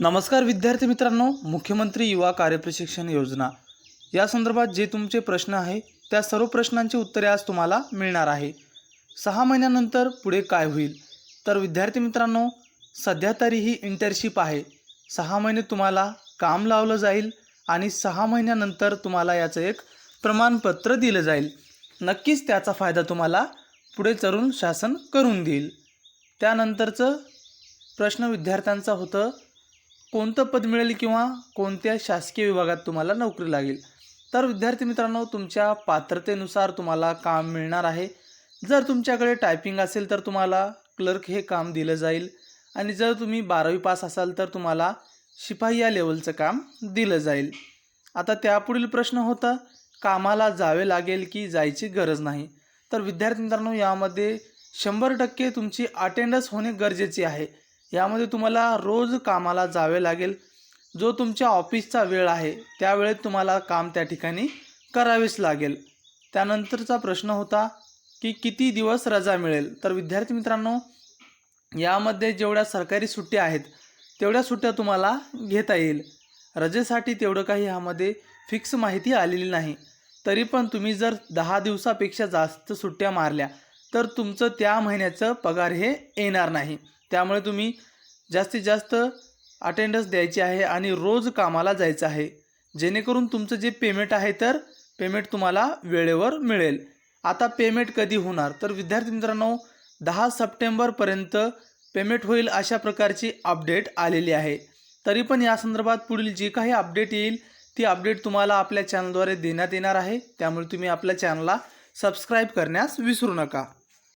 नमस्कार विद्यार्थी मित्रांनो मुख्यमंत्री युवा कार्यप्रशिक्षण योजना. या संदर्भात जे तुमचे प्रश्न आहे त्या सर्व प्रश्नांची उत्तरे आज तुम्हाला मिळणार आहे. सहा महिन्यानंतर पुढे काय होईल? तर विद्यार्थी मित्रांनो सध्या तरी ही इंटर्नशिप आहे. सहा महिने तुम्हाला काम लावलं जाईल आणि सहा महिन्यानंतर तुम्हाला याचं एक प्रमाणपत्र दिलं जाईल. नक्कीच त्याचा फायदा तुम्हाला पुढे चरून शासन करून देईल. त्यानंतरचं प्रश्न विद्यार्थ्यांचा होतं कोणतं पद मिळेल किंवा कोणत्या शासकीय विभागात तुम्हाला नोकरी लागेल? तर विद्यार्थी मित्रांनो तुमच्या पात्रतेनुसार तुम्हाला काम मिळणार आहे. जर तुमच्याकडे टायपिंग असेल तर तुम्हाला क्लर्क हे काम दिलं जाईल. आणि जर तुम्ही बारावी पास असाल तर तुम्हाला शिपाई या लेवलचं काम दिलं जाईल. आता त्यापुढील प्रश्न होता कामाला जावे लागेल की जायची गरज नाही? तर विद्यार्थी मित्रांनो यामध्ये शंभर टक्के तुमची अटेंडन्स होणे गरजेचे आहे. यामध्ये तुम्हाला रोज कामाला जावे लागेल. जो तुमच्या ऑफिसचा वेळ आहे त्यावेळेत तुम्हाला काम त्या ठिकाणी करावेच लागेल. त्यानंतरचा प्रश्न होता की किती दिवस रजा मिळेल? तर विद्यार्थी मित्रांनो यामध्ये जेवढ्या सरकारी सुट्ट्या आहेत तेवढ्या सुट्ट्या तुम्हाला घेता येईल. रजेसाठी तेवढं काही ह्यामध्ये फिक्स माहिती आलेली नाही. तरी पण तुम्ही जर दहा दिवसापेक्षा जास्त सुट्ट्या मारल्या तर तुमचं त्या महिन्याचं पगार हे येणार नाही. त्यामुळे तुम्ही जास्तीत जास्त अटेंडन्स द्यायची आहे आणि रोज कामाला जायचं आहे. जेणेकरून तुमचं जे पेमेंट आहे तर पेमेंट तुम्हाला वेळेवर मिळेल. आता पेमेंट कधी होणार? तर विद्यार्थी मित्रांनो दहा सप्टेंबरपर्यंत पेमेंट होईल अशा प्रकारची अपडेट आलेली आहे. तरी पण या संदर्भात पुढील जी काही अपडेट येईल ती अपडेट तुम्हाला आपल्या चॅनलद्वारे देण्यात येणार आहे. त्यामुळे तुम्ही आपल्या चॅनलला सबस्क्राईब करण्यास विसरू नका.